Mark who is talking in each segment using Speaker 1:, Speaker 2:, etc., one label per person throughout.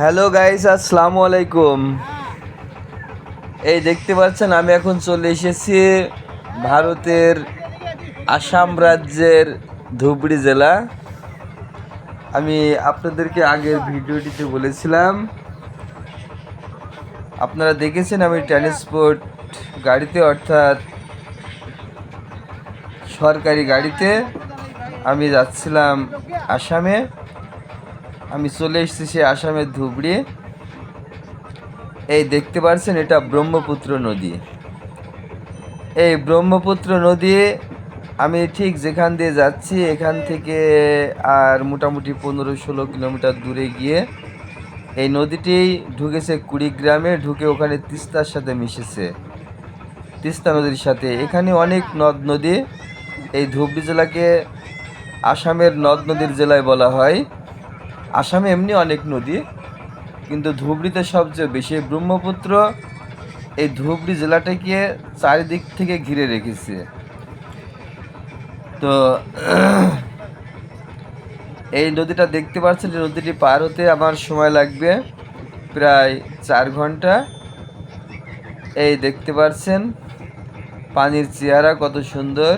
Speaker 1: Hello guys আসসালামু আলাইকুম। এই দেখতে পাচ্ছেন, আমি এখন চলে এসেছি ভারতের আসাম রাজ্যের ধুবড়ি জেলা। আমি আপনাদেরকে আগের ভিডিওটিতে বলেছিলাম, আপনারা দেখেছেন আমি ট্রান্সপোর্ট গাড়িতে, অর্থাৎ সরকারি গাড়িতে আমি যাচ্ছিলাম আসামে। আমি চলে এসেছি সে আসামের ধুবড়ি। এই দেখতে পাচ্ছেন এটা ব্রহ্মপুত্র নদী। এই ব্রহ্মপুত্র নদী, আমি ঠিক যেখান দিয়ে যাচ্ছি, এখান থেকে আর মোটামুটি পনেরো ষোলো কিলোমিটার দূরে গিয়ে এই নদীটি ঢুকেছে কুড়িগ্রামে, ঢুকে ওখানে তিস্তার সাথে মিশেছে। তিস্তা নদীর সাথে। এখানে অনেক নদ নদী, এই ধুবড়ি জেলাকে আসামের নদ নদীর জেলায় বলা হয়। আসামে এমনি অনেক নদী, কিন্তু ধুবড়িতে সবচেয়ে বেশি ব্রহ্মপুত্র, এই ধুবড়ি জেলাটাকে চারিদিক থেকে ঘিরে রেখেছে। তো, এই নদীটা দেখতে পাচ্ছেন এই নদীটি পার হতে আমার সময় লাগবে, প্রায় চার ঘণ্টা। এই দেখতে পাচ্ছেন, পানির চেহারা কত সুন্দর,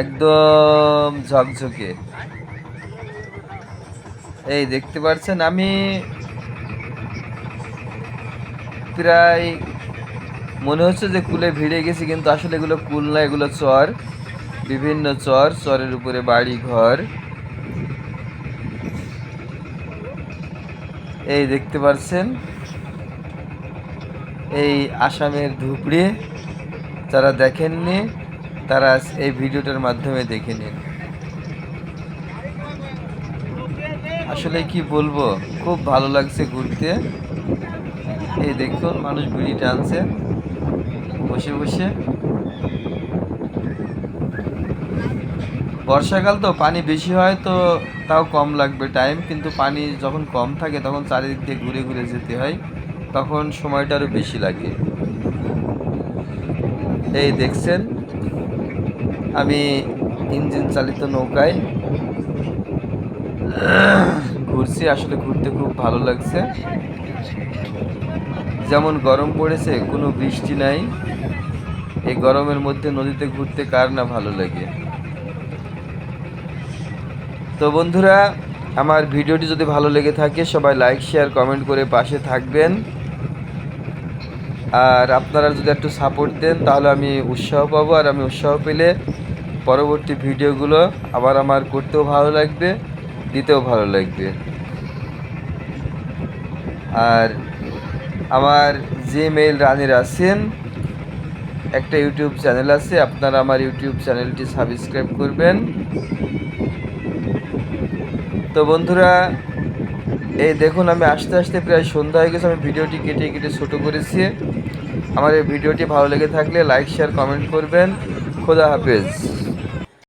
Speaker 1: একদম ঝকঝকে। এই দেখতে পাচ্ছেন, আমি প্রায় মনে হচ্ছে যে কুলে ভিড়ে গেছি, কিন্তু আসলে এগুলো কুল না, এগুলো চর, বিভিন্ন চর, চরের উপরে বাড়ি ঘর এই দেখতে পাচ্ছেন, এই আসামের ধুবড়ি যারা দেখেননি, তারা এই ভিডিওটার মাধ্যমে দেখে নিন। আসলে কি বলব, খুব ভালো লাগছে ঘুরতে। এই দেখুন, মানুষ বিড়ি টানছে। বসে বসে। বর্ষাকাল তো পানি বেশি হয়, তো তাও কম লাগবে টাইম কিন্তু পানি যখন কম থাকে, তখন চারিদিক দিয়ে ঘুরে ঘুরে যেতে হয়। তখন সময়টা আরও বেশি লাগে। এই দেখছেন, আমি ইঞ্জিন চালিত নৌকায় ঘুরছি, আসলে ঘুরতে খুব ভালো লাগছে। যেমন গরম পড়েছে, কোনো বৃষ্টি নাই। এই গরমের মধ্যে নদীতে ঘুরতে কার না ভালো লাগে? তো বন্ধুরা, আমার ভিডিওটি যদি ভালো লেগে থাকে, সবাই লাইক, শেয়ার, কমেন্ট করে পাশে থাকবেন। আর আপনারা যদি একটু সাপোর্ট দেন, তাহলে আমি উৎসাহ পাবো, আর আমি উৎসাহ পেলে পরবর্তী ভিডিওগুলো আবার আমার করতেও ভালো লাগবে। দিতেও ভালো লাগবে। আর আমার যে মেল রানির আছেন, একটা ইউটিউব চ্যানেল আছে, আপনারা আমার ইউটিউব চ্যানেলটি সাবস্ক্রাইব করবেন। তো বন্ধুরা, এই দেখুন, আমি আস্তে আস্তে প্রায় সন্ধ্যা হয়ে গেছে, আমি ভিডিওটি কেটে কেটে ছোটো করেছি। আমার এই ভিডিওটি ভালো লেগে থাকলে লাইক শেয়ার কমেন্ট করবেন। খোদা হাফেজ।